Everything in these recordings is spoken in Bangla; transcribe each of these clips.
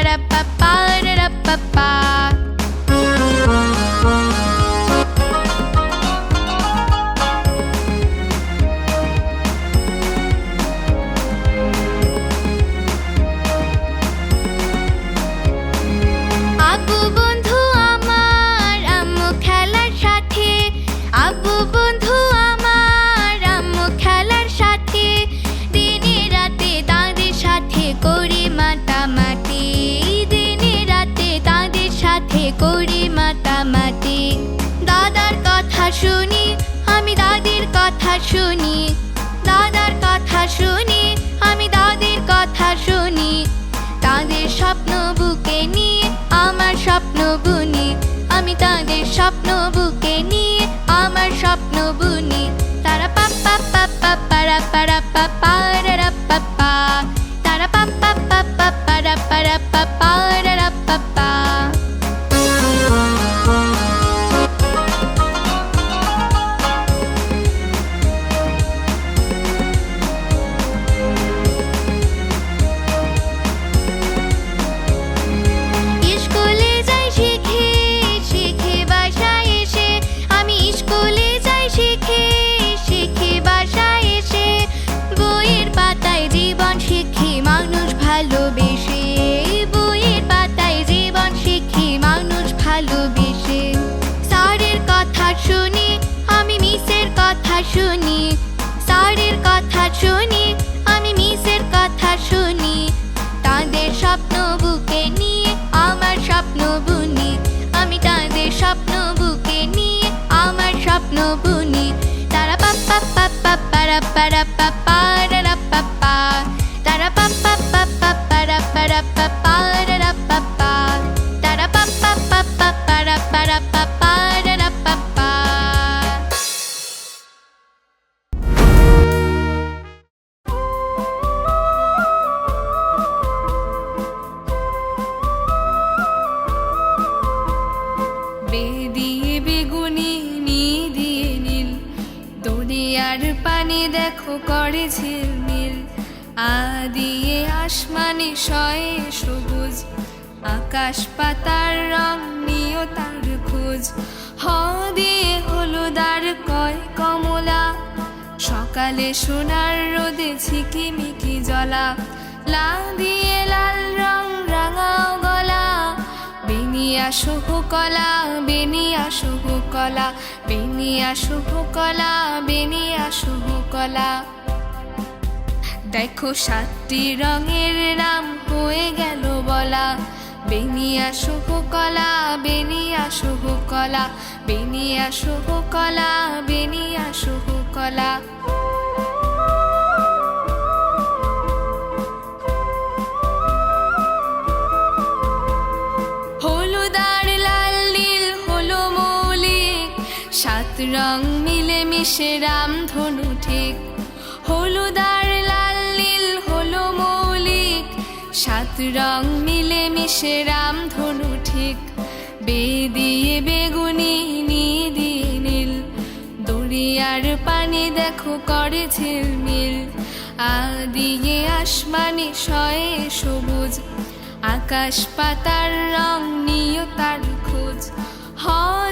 ba da ba ba da da ba ba. শুনি, দাদার কথা শুনি, আমি দাদির কথা শুনি। তাদের স্বপ্ন বুকে নিয়ে, আমার স্বপ্ন বুনি, আমি তাদের স্বপ্ন শুনি স্যারের কথা শুনি, আমি মিসের কথা শুনি। তাদের স্বপ্ন বুকে নিয়ে, আমার স্বপ্ন বুনি। আমি তাদের স্বপ্ন বুকে নিয়ে, আমার স্বপ্ন বুনি। তারা পাপ্পা পাপ্পা পাপ পাপ পারা পারা পানি দেখো করে ঝিলমিল। আদিয়ে দিয়ে আসমানে শয়ে সবুজ। আকাশ পাতার রং নিও তার খোঁজ। হ দিয়ে হলুদার কয় কমলা। সকালে সোনার রোদে ঝিকিমিকি জলা লা দিয়ে লাল রং বেনিয়া শুভ কলা বেনিয়া শুভ কলা বেনিয়া শুভ কলা বেনিয়া শুভ কলা দেখো সাতটি রঙের নাম হয়ে গেল বলা। বেনিয়া শুভ কলা বেনিয়া শুভ কলা বেনিয়া শুভ কলা বেনিয়া শুভ কলা মিলে মিশে রাম ধনু ঠিক। হলুদার লাল নীল হলো মৌলিক। সাত রং মিলে মিশে রাম ধনু ঠিক। বে দিয়ে বেগুনি নি নীল। দরিয়ার পানি দেখো করে ঝিলমিল। আ দিয়ে আসমানি শয়ে সবুজ। আকাশ পাতার রং নিও তার খোঁজ। হ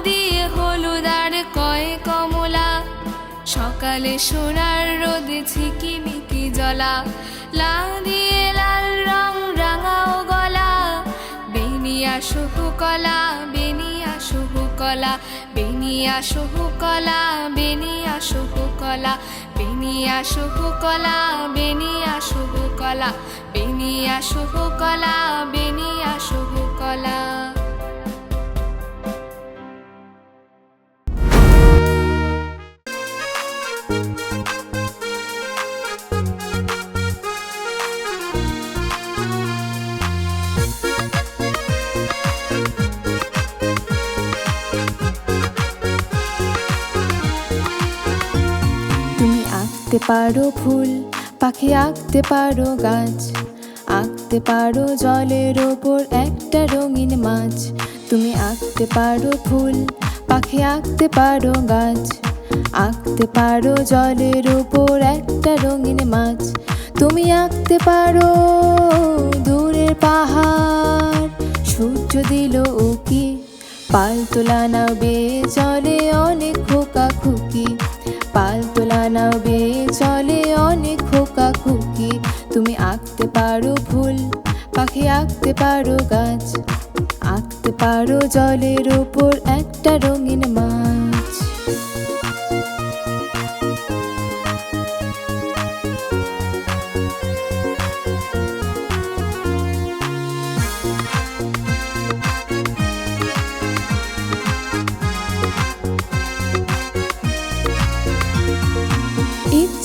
দিয়ে হলুদার কয় কমলা। সকালে সোনার রোদে ঝিকিমিকি জলা লা দিয়ে লাল রং রাঙাও গলা। বেনিয়া কলা বেনিয়া কলা বেনিয়া কলা বেনিয়া কলা বেনিয়া কলা বেনিয়া কলা বেনিয়া শুভ কলা বেনিয়া কলা আঁকতে পারো ফুল, পাখি আঁকতে পারো গাছ, আঁকতে পারো জলের ওপর একটা রঙিন মাছ। তুমি আঁকতে পারো ফুল, পাখি আঁকতে পারো গাছ, আঁকতে পারো জলের ওপর একটা রঙিন মাছ। তুমি আঁকতে পারো দূরের পাহাড়, সূর্য দিল উকি পাল তোলা নাও বেয়ে চলে অনেক খোকা খুকি। পাল তোলা নাও বেয়ে চলে অনেক খোকা খুকি তুমি আঁকতে পারো ফুল, পাখি আঁকতে পারো গাছ। আঁকতে পারো জলের ওপর একটা রঙিন মাছ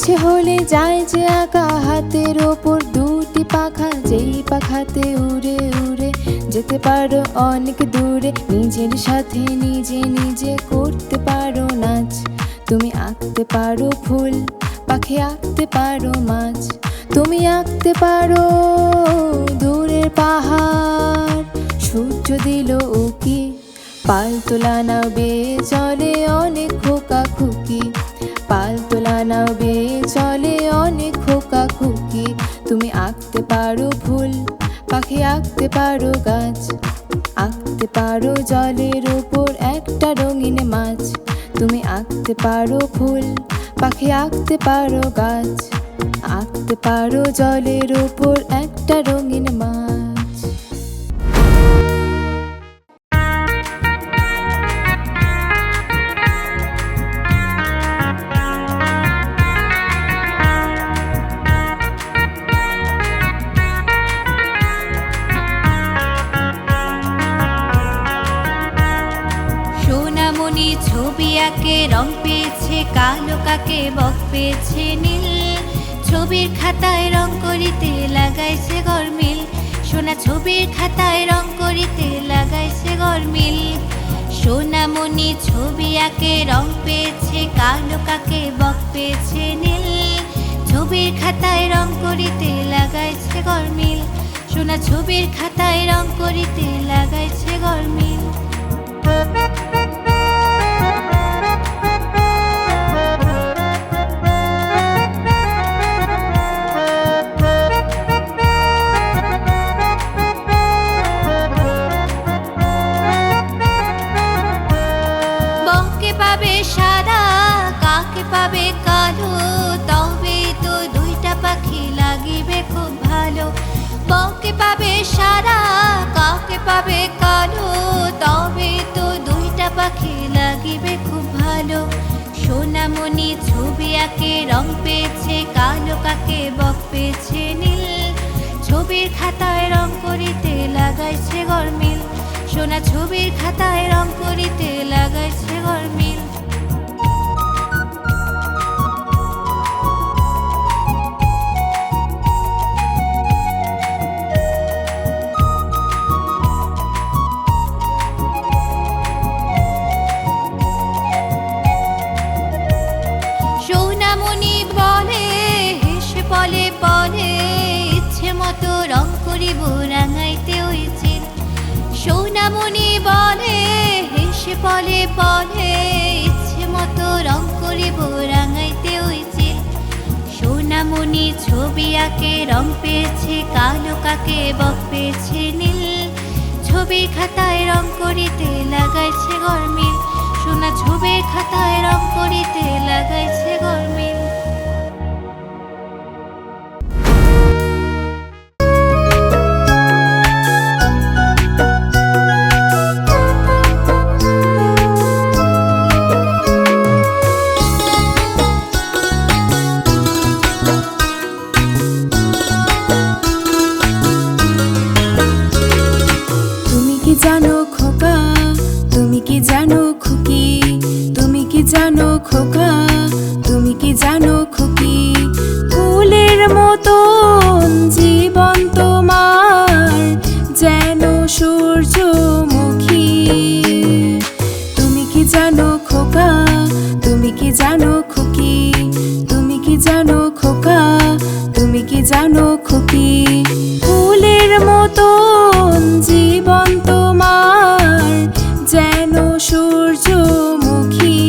ইচ্ছে হলে যায় যে আঁকা হাতের ওপর দুটি পাখা, যেই পাখাতে উড়ে উড়ে যেতে পারো অনেক দূরে, নিজের সাথে নিজে নিজে করতে পারো নাচ। তুমি আঁকতে পারো ফুল, পাখি আঁকতে পারো মাছ। তুমি আঁকতে পারো দূরের পাহাড়, সূর্য দিল উকি। পাল তোলা নাও বেয়ে চলে অনেক পারো ফুল, পাখি আঁকতে পারো গাছ, আঁকতে পারো জলের ওপর একটা রঙিন মাছ, তুমি আঁকতে পারো ফুল, পাখি আঁকতে পারো গাছ, আঁকতে পারো জলের ওপর একটা রঙিন মাছ। রং পেয়েছে, কালো কাকে বক পেয়েছে নীল। ছবির খাতায় রং করিতে লাগাইছে গরমিল সোনা ছবির খাতায় রং করিতে লাগাইছে গরমিল সোনামণি ছবি আঁকে, রং পেয়েছে, কালো কাকে বক পেয়েছে নীল। ছবির খাতায় রং করিতে লাগাইছে গরমিল সোনা ছবির খাতায় রং করিতে লাগাইছে গরমিল পাবে কালো, তবে তো দুইটা পাখি লাগিবে খুব ভালো। সোনামণি ছবি আঁকে, রং পেয়েছে, কালো কাকে বক পেয়েছে নীল। ছবির খাতায় রং করিতে লাগাইছে গরমিল সোনা ছবির খাতায় রং করিতে লাগাইছে গরমিল বলে, ইচ্ছে মতো রং করিব, রাঙাইতে হয়েছিল সোনামণি ছবি আঁকে, রং পেয়েছে, কালো কাকে, বক পেয়েছে নীল। ছবি খাতায় রং করিতে লাগাইছে গরমিল সোনা ছবি খাতায় রং তুমি কি জানো খোকা? তুমি কি জানো খুকি? তুমি কি জানো খুকি? ফুলের মতন জীবন তোমার, যেন সূর্যমুখী।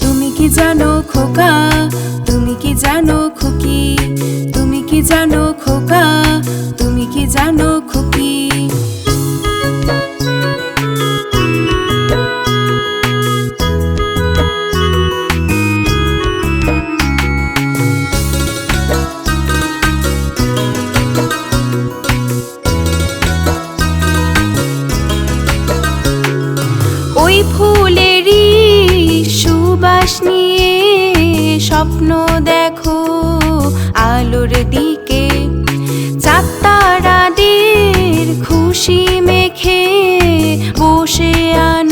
তুমি কি জানো খোকা? তুমি কি জানো খুকি? তুমি কি জানো খোকা? ওই ফুলেরই সুবাস নিয়ে স্বপ্ন দেখো আলোর দিকে। চাত্তারাদের খুশি মেখে বসে আন